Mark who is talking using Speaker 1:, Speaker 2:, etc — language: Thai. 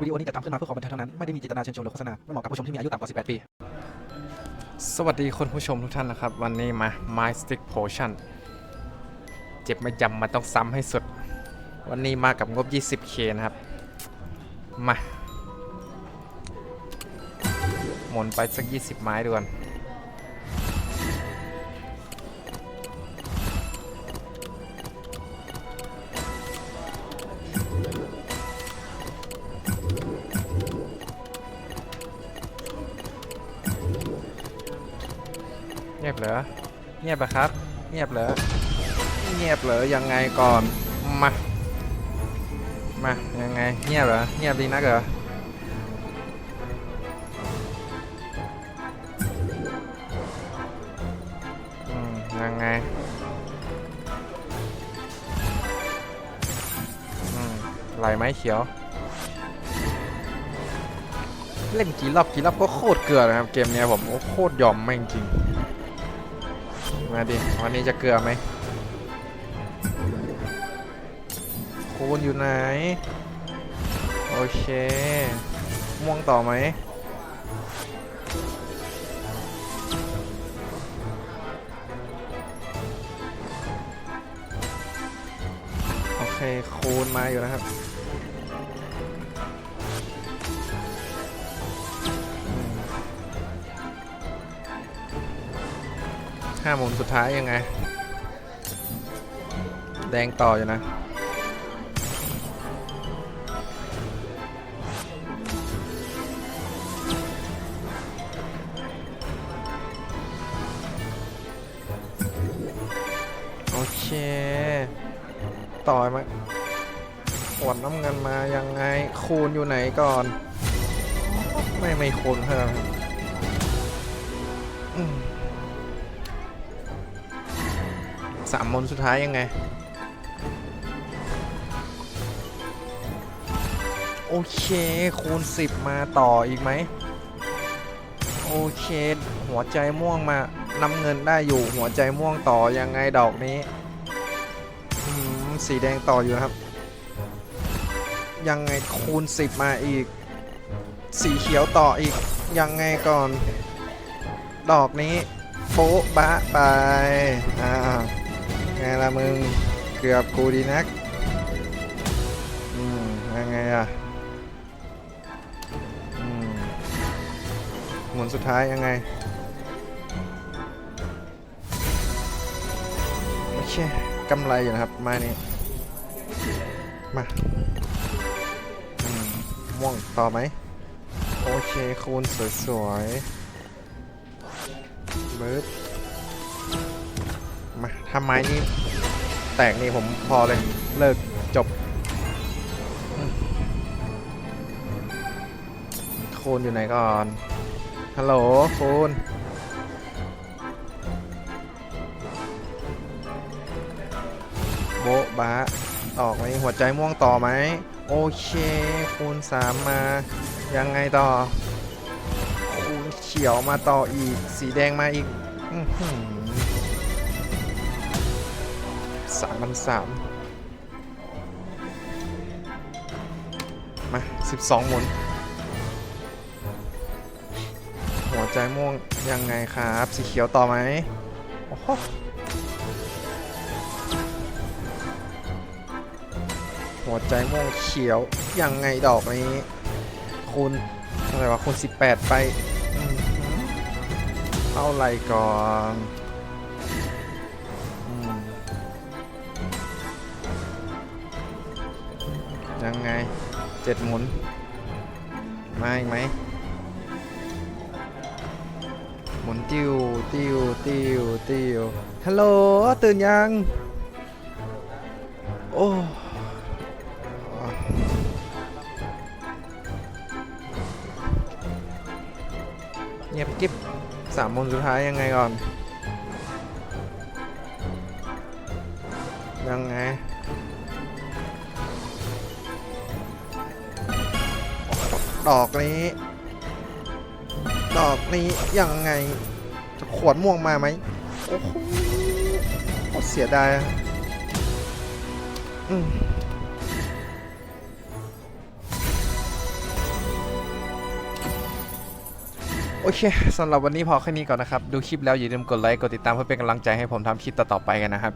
Speaker 1: วิดีโอนี้จะทำขึ้นมาเพื่อความบันเทิงเท่านั้น ไม่ได้มีเจตนาเชิญชวนหรือโฆษณาไม่เหมาะกับผู้ชมที่มีอายุต่ำกว่า 18 ปี
Speaker 2: สวัสดีคุณผู้ชมทุกท่านนะครับ วันนี้มา My Stick Potion เจ็บไม่จำมันต้องซ้ำให้สุด วันนี้มากับงบ 20k นะครับ มา หมุนไปสัก 20 ไม้ด่วน งียบเหรอ เงียบอะครับ เงียบเหรอ เงียบเหรอยังไงก่อน มา มายังไง เงียบเหรอ เงียบดีนักเหรออืมยังไงไหลไหมเขียว เล่นกี่รอบกี่รอบก็โคตรเกลือนะครับ เกมเนี้ยผมโอ้โคตรยอมแม่งจริง มาดิ วันนี้จะเกลือไหมคูณอยู่ไหน โอเค ม่วงต่อไหมโอเคคูณมาอยู่นะครับ ห้าหมุนสุดท้ายยังไง แดงต่ออยู่นะโอเค ต่อยมาขวดน้ำเงินมายังไง คูณอยู่ไหนก่อน ไม่ไม่คูณเพิ่มอืม สามมนสุดท้ายยังไง โอเค คูณ 10 มาต่ออีกไหม โอเค หัวใจม่วงมานำเงินได้อยู่หัวใจม่วงต่อยังไงดอกนี้สีแดงต่ออยู่ครับ ยังไงคูณ 10 มาอีก สีเขียวต่ออีก ยังไงก่อน ดอกนี้โป๊ะบะไปอ่า ไงละมึง เกือบกูดีนัก อืมยังไงอะ อืม หมุนสุดท้ายยังไง โอเคกำไรอยู่นะครับม้นี้มาอืมม่วงต่อไหม โอเคคูณสวยๆเบิร์ด มาทำไม้นี่แตกนี่ผมพอเลย เลิกจบอืมคูณอยู่ไหนก่อน ฮัลโหลคูณโบ๊ะบะออกไหมหัวใจม่วงต่อไหม โอเค คูณสามมา ยังไงต่อ คูณเขียวมาต่ออีก สีแดงมาอีก สามพันสามมาสิบสองหมุน หัวใจม่วงยังไงครับ สีเขียวต่อไหมโอ้โหหัวใจม่วงเขียวยังไงดอกนี้ คูณอะไรวะคูณ18 ไปอืมเท่าไรก่อน ยังไงเจ็ดหมุน มาอีกไหม หมุนติวติวติวติวฮัลโหล ตื่นยัง โอ้เงียบกิ๊บสามมนสุดท้ายยังไงก่อน ยังไง ดอกนี้ ดอกนี้ยังไง จะขวดม่วงมาไหมโอ้โหเสียดายอืมโอเคสำหรับวันนี้พอแค่นี้ก่อนนะครับ ดูคลิปแล้วอย่าลืมกดไลค์ กดติดตามเพื่อเป็นกำลังใจให้ผมทำคลิปต่อๆไปกันนะครับ